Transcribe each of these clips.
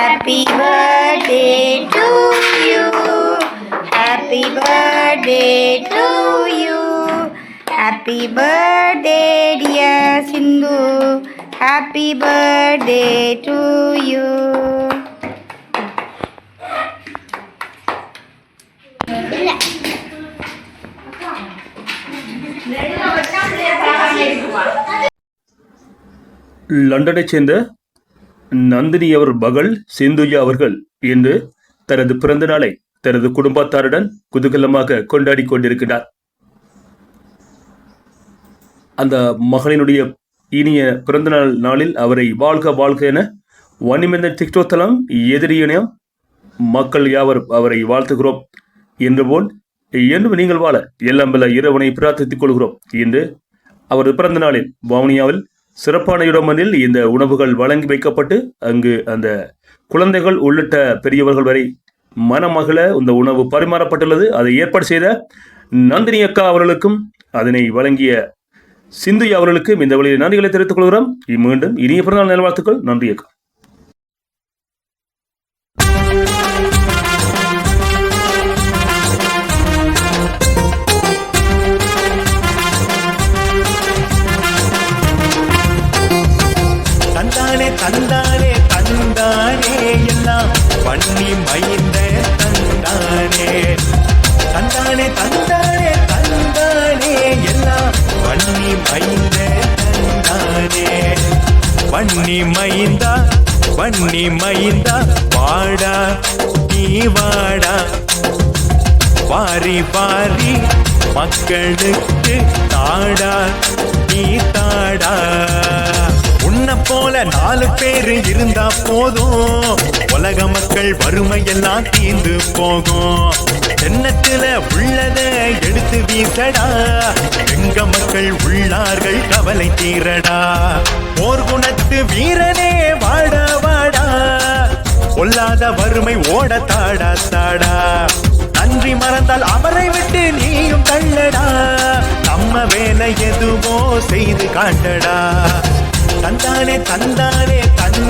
Happy birthday to you. Happy birthday to you. Happy birthday, dear Sindhu. Happy birthday to you. London చెందిన நந்தினி அவர் மகள் சிந்துயா அவர்கள் இன்று தனது பிறந்த நாளை தனது குடும்பத்தாருடன் குதூகலமாக கொண்டாடி கொண்டிருக்கிறார். அந்த மகளினுடைய இனிய பிறந்தநாள் நாளில் அவரை வாழ்க வாழ்க என வன்னிமந்த திக்டோத்தலம் எதிரியனம் மக்கள் யாவர் அவரை வாழ்த்துகிறோம். என்று போல் என்றும் நீங்கள் வாழ எல்லாம் வல்ல இறைவனை பிரார்த்தித்துக் கொள்கிறோம். என்று அவரது பிறந்த நாளில் வவுனியாவில் சிறப்பான இடமனில் இந்த உணவுகள் வழங்கி வைக்கப்பட்டு அங்கு அந்த குழந்தைகள் உள்ளிட்ட பெரியவர்கள் வரை மனமகள இந்த உணவு பரிமாறப்பட்டுள்ளது. அதை ஏற்பாடு செய்த நந்தினி அக்கா அவர்களுக்கும் அதனை வழங்கிய சிந்து அவர்களுக்கும் இந்த வழியில் நன்றிகளை தெரிவித்துக் கொள்கிறோம். மீண்டும் இனிய பிறந்தநாள் நல்வாழ்த்துக்கள். நன்றி அக்கா. பண்ணி மைந்தா பண்ணி மைந்தா வாடா நீ வாடா. பாரி பாரி மக்களுக்கு தாடா நீ தாடா. உன்னை போல நாலு பேரு இருந்தா போதும். உலக மக்கள் வறுமையெல்லாம் தீர்ந்து போகும். எண்ணத்துல உள்ளத எடுத்து வீசடா. எங்க மக்கள் உள்ளார்கள் கவலை தீரடா. போர் குணத்து வீரனே வாடா வாடா. கொல்லாத வறுமை ஓட தாடா தாடா. நன்றி மறந்தால் அவரை விட்டு நீயும் தள்ளடா. நம்ம வேலை எதுவோ செய்து காட்டடா. தந்தானே தந்தானே தன்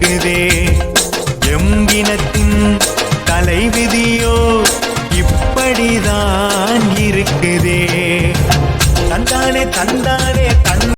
இருக்குதே